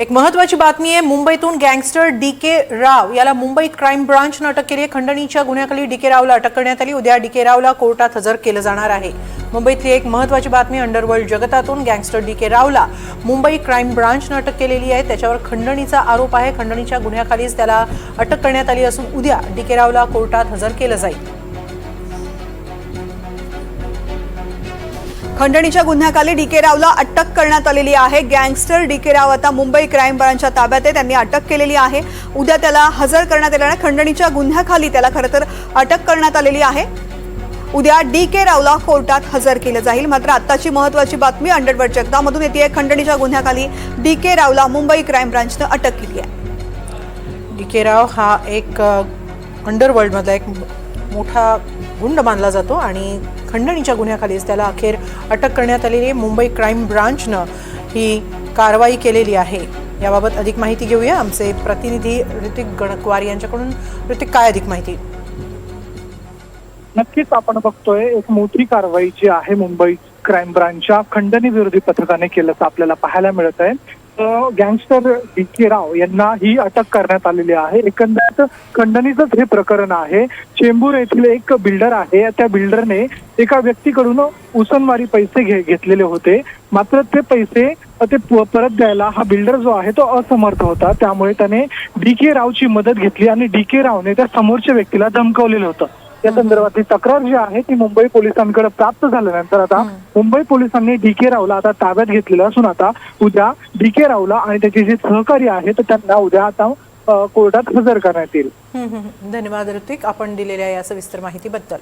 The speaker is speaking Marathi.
एक महत्वाची बातमी आहे मुंबईतून गँगस्टर डी के राव याला मुंबई क्राईम ब्रांचनं अटक केली आहे. खंडणीच्या गुन्ह्याखाली डी के रावला अटक करण्यात आली. उद्या डी के रावला कोर्टात हजर केलं जाणार आहे. मुंबईतली एक महत्वाची बातमी अंडरवर्ल्ड जगतातून गँगस्टर डी के रावला मुंबई क्राईम ब्रांचनं अटक केलेली आहे. त्याच्यावर खंडणीचा आरोप आहे. खंडणीच्या गुन्ह्याखालीच त्याला अटक करण्यात आली असून उद्या डी के रावला कोर्टात हजर केलं जाईल. खंडणीच्या गुन्ह्याखाली डी के रावला अटक करण्यात आलेली आहे. गँगस्टर डी के राव आता मुंबई क्राईम ब्रांचच्या ताब्यात आहे. त्यांनी अटक केलेली आहे. उद्या त्याला हजर करण्यात येणार खंडणीच्या गुन्ह्याखाली त्याला खरं तर अटक करण्यात आलेली आहे. उद्या डी के रावला कोर्टात हजर केलं जाईल. मात्र आत्ताची महत्वाची बातमी अंडरवर्ड जगदामधून येते खंडणीच्या गुन्ह्याखाली डी के रावला मुंबई क्राईम ब्रांचनं अटक केली आहे. डी के राव हा एक अंडरवर्ल्डमधला एक मोठा गुंड मानला जातो आणि खंडणीच्या गुन्ह्याखालीच त्याला अखेर अटक करण्यात आलेली मुंबई क्राईम ब्रांचनं ही कारवाई केलेली आहे. याबाबत अधिक माहिती घेऊया. आमचे प्रतिनिधी ऋतिक गणकवार यांच्याकडून. ऋतिक काय अधिक माहिती? नक्कीच आपण बघतोय एक मोठी कारवाई जी आहे मुंबई क्राईम ब्रांचच्या खंडणी विरोधी पथकाने केल्याचं आपल्याला पाहायला मिळत आहे गँगस्टर डी के राव यांना ही अटक करण्यात आलेली आहे. एकंदरीत खंडणीचंच हे प्रकरण आहे. चेंबूर येथील एक बिल्डर आहे. त्या बिल्डरने एका व्यक्तीकडून उसनवारी पैसे घे घेतलेले होते. मात्र ते पैसे ते परत द्यायला हा बिल्डर जो आहे तो असमर्थ होता. त्यामुळे त्याने डी के रावची मदत घेतली आणि डी के रावने त्या समोरच्या व्यक्तीला धमकवलेलं होतं. या संदर्भातली तक्रार जी आहे ती मुंबई पोलिसांकडे प्राप्त झाल्यानंतर आता मुंबई पोलिसांनी डी के रावला आता ताब्यात घेतलेलं असून आता उद्या डी के रावला आणि त्याचे जे सहकारी आहेत त्यांना उद्या आता कोर्टात हजर करण्यात येईल. धन्यवाद ऋतिक. आपण दिलेल्या या सविस्तर माहितीबद्दल.